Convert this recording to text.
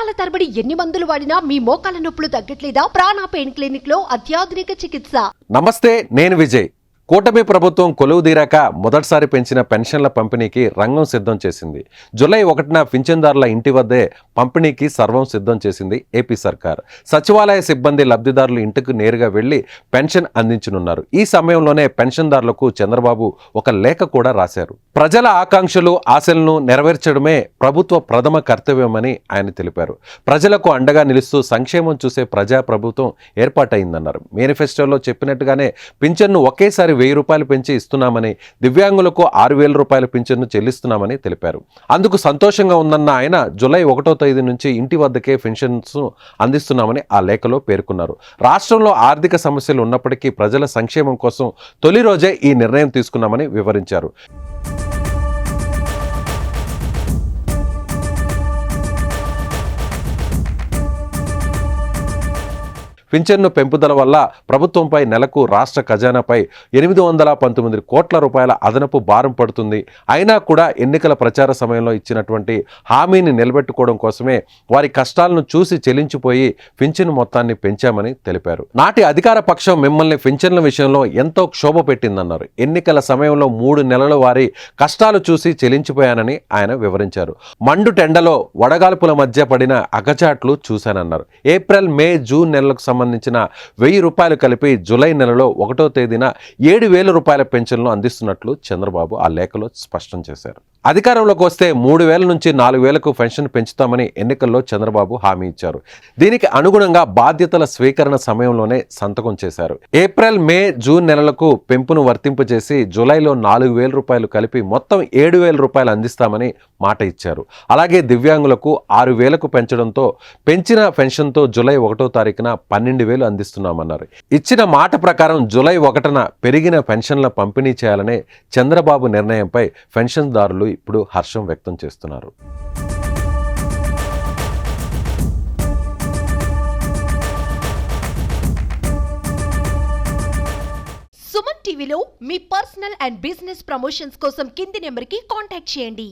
సంవత్సరాల తరబడి ఎన్ని మందులు వాడినా మీ మోకాల నొప్పులు తగ్గట్లేదా? ప్రాణ పెయిన్ క్లినిక్లో అత్యాధునిక చికిత్స. నమస్తే నేను విజయ్. కూటమి ప్రభుత్వం కొలువు తీరాక మొదటిసారి పెంచిన పెన్షన్ల పంపిణీకి రంగం సిద్ధం చేసింది. జూలై ఒకటిన పింఛన్దారుల ఇంటి వద్దే పంపిణీకి సర్వం సిద్ధం చేసింది ఏపీ సర్కార్. సచివాలయ సిబ్బంది లబ్ధిదారులు ఇంటికి నేరుగా వెళ్ళి పెన్షన్ అందించనున్నారు. ఈ సమయంలోనే పెన్షన్దారులకు చంద్రబాబు ఒక లేఖ కూడా రాశారు. ప్రజల ఆకాంక్షలు ఆశలను నెరవేర్చడమే ప్రభుత్వ ప్రథమ కర్తవ్యమని ఆయన తెలిపారు. ప్రజలకు అండగా నిలుస్తూ సంక్షేమం చూసే ప్రజా ప్రభుత్వం ఏర్పాటైందన్నారు మేనిఫెస్టోలో చెప్పినట్టుగానే పింఛన్ను ఒకేసారి వెయ్యి రూపాయలు పెంచి ఇస్తున్నామని దివ్యాంగులకు ఆరు వేల రూపాయల పింఛన్ను చెల్లిస్తున్నామని తెలిపారు. అందుకు సంతోషంగా ఉందన్న ఆయన జూలై ఒకటో తేదీ నుంచి ఇంటి వద్దకే పెన్షన్స్ అందిస్తున్నామని ఆ లేఖలో పేర్కొన్నారు. రాష్ట్రంలో ఆర్థిక సమస్యలు ఉన్నప్పటికీ ప్రజల సంక్షేమం కోసం తొలి రోజే ఈ నిర్ణయం తీసుకున్నామని వివరించారు. పింఛన్ను పెంపుదల వల్ల ప్రభుత్వంపై నెలకు రాష్ట్ర ఖజానాపై ఎనిమిది వందల పంతొమ్మిది కోట్ల రూపాయల అదనపు భారం పడుతుంది. అయినా కూడా ఎన్నికల ప్రచార సమయంలో ఇచ్చినటువంటి హామీని నిలబెట్టుకోవడం కోసమే వారి కష్టాలను చూసి చెల్లించిపోయి పింఛన్ మొత్తాన్ని పెంచామని తెలిపారు. నాటి అధికార పక్షం మిమ్మల్ని పింఛన్ల విషయంలో ఎంతో క్షోభ పెట్టిందన్నారు. ఎన్నికల సమయంలో మూడు నెలల వారి కష్టాలు చూసి చెల్లించిపోయానని ఆయన వివరించారు. మండు టెండలో వడగాల్పుల మధ్య పడిన అగచాట్లు చూశానన్నారు. ఏప్రిల్ మే జూన్ నెలలకు సంబంధించిన వెయ్యి రూపాయలు కలిపి జూలై నెలలో ఒకటో తేదీన ఏడు వేల రూపాయల పెన్షన్లు అందిస్తున్నట్లు చంద్రబాబు ఆ లేఖలో స్పష్టం చేశారు. అధికారంలోకి వస్తే మూడు వేల నుంచి నాలుగు వేలకు పెన్షన్ పెంచుతామని ఎన్నికల్లో చంద్రబాబు హామీ ఇచ్చారు. దీనికి అనుగుణంగా బాధ్యతల స్వీకరణ సమయంలోనే సంతకం చేశారు. ఏప్రిల్ మే జూన్ నెలలకు పెంపును వర్తింపజేసి జూలైలో నాలుగు వేల రూపాయలు కలిపి మొత్తం ఏడు వేల రూపాయలు అందిస్తామని మాట ఇచ్చారు. అలాగే దివ్యాంగులకు ఆరు వేలకు పెంచడంతో పెంచిన పెన్షన్తో జూలై ఒకటో తారీఖున పన్నెండు వేలు అందిస్తున్నామన్నారు. ఇచ్చిన మాట ప్రకారం జూలై ఒకటిన పెరిగిన పెన్షన్ల పంపిణీ చేయాలనే చంద్రబాబు నిర్ణయంపై పెన్షన్దారులు ఇప్పుడు హర్షం వ్యక్తం చేస్తున్నారు. సుమన్ టీవీలో మీ పర్సనల్ అండ్ బిజినెస్ ప్రమోషన్స్ కోసం కింది నెంబర్కి కాంటాక్ట్ చేయండి.